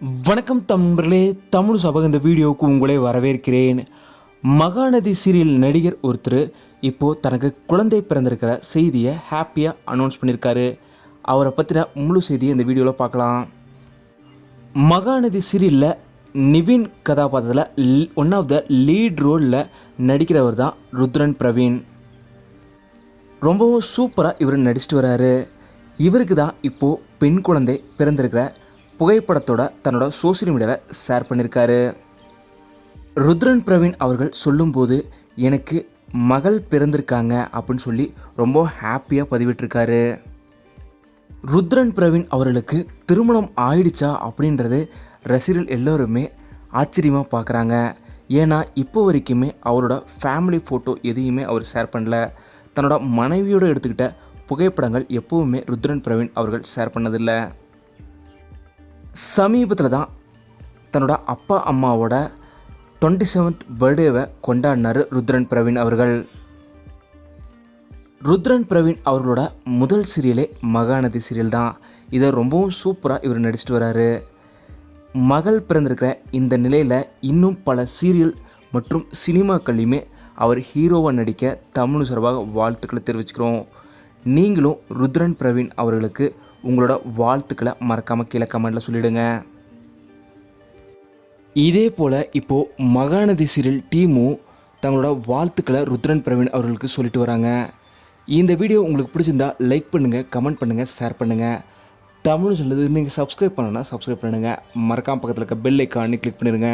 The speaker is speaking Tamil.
வணக்கம் தம்பர்களே தமிழ் சபக இந்த வீடியோவுக்கு உங்களை வரவேற்கிறேன். மகாநதி சீரியல் நடிகர் ஒருத்தர் இப்போது தனக்கு குழந்தை பிறந்திருக்கிற செய்தியை ஹாப்பியாக அனௌன்ஸ் பண்ணியிருக்காரு அவரை பற்றின முழு செய்தியை இந்த வீடியோவில் பார்க்கலாம். மகாநதி சீரியலில் நிவின் கதாபாத்திரத்தில் ஒன் ஆஃப் த லீட் ரோலில் நடிக்கிறவர் தான் ருத்ரன் பிரவீன். ரொம்பவும் சூப்பராக இவர் நடிச்சிட்டு வராரு. இவருக்கு தான் இப்போது பெண் குழந்தை பிறந்திருக்கிற புகைப்படத்தோட தன்னோட சோஷியல் மீடியாவில் ஷேர் பண்ணியிருக்காரு ருத்ரன் பிரவீன் அவர்கள் சொல்லும்போது எனக்கு மகள் பிறந்திருக்காங்க அப்படின்னு சொல்லி ரொம்ப ஹாப்பியாக பதிவிட்டிருக்காரு. ருத்ரன் பிரவீன் அவர்களுக்கு திருமணம் ஆயிடுச்சா அப்படின்றது ரசிகர்கள் எல்லோருமே ஆச்சரியமாக பார்க்குறாங்க ஏன்னா இப்போ வரைக்குமே அவரோட ஃபேமிலி ஃபோட்டோ எதையுமே அவர் ஷேர் பண்ணல. தன்னோட மனைவியோடு எடுத்துக்கிட்ட புகைப்படங்கள் எப்போவுமே ருத்ரன் பிரவீன் அவர்கள் ஷேர் பண்ணதில்லை. சமீபத்தில் தான் தன்னோட அப்பா அம்மாவோட டுவெண்ட்டி செவன்த் பர்த்டேவை கொண்டாடினார் ருத்ரன் பிரவீன் அவர்கள். ருத்ரன் பிரவீன் அவர்களோட முதல் சீரியலே மகாநதி சீரியல் தான் இதை ரொம்பவும் சூப்பராக இவர் நடிச்சிட்டு வராரு. மகள் பிறந்திருக்கிற இந்த நிலையில் இன்னும் பல சீரியல் மற்றும் சினிமாக்கள்லையுமே அவர் ஹீரோவாக நடிக்க தமிழ் சார்பாக வாழ்த்துக்களை தெரிவிச்சுக்கிறோம். நீங்களும் ருத்ரன் பிரவீன் அவர்களுக்கு உங்களோட வாழ்த்துக்களை மறக்காமல் கீழே கமெண்டில் சொல்லிவிடுங்க இதே போல் இப்போது மகாநதி சீரியல் டீமும் தங்களோட வாழ்த்துக்களை ருத்ரன் பிரவீன் அவர்களுக்கு சொல்லிட்டு வராங்க. இந்த வீடியோ உங்களுக்கு பிடிச்சிருந்தா லைக் பண்ணுங்கள் கமெண்ட் பண்ணுங்கள் ஷேர் பண்ணுங்கள் தமிழ் சொல்லுது நீங்கள் சப்ஸ்கிரைப் பண்ணணும்னா சப்ஸ்கிரைப் பண்ணுங்கள் மறக்காமல் பக்கத்தில் இருக்க பெல் ஐக்கானே கிளிக் பண்ணிடுங்க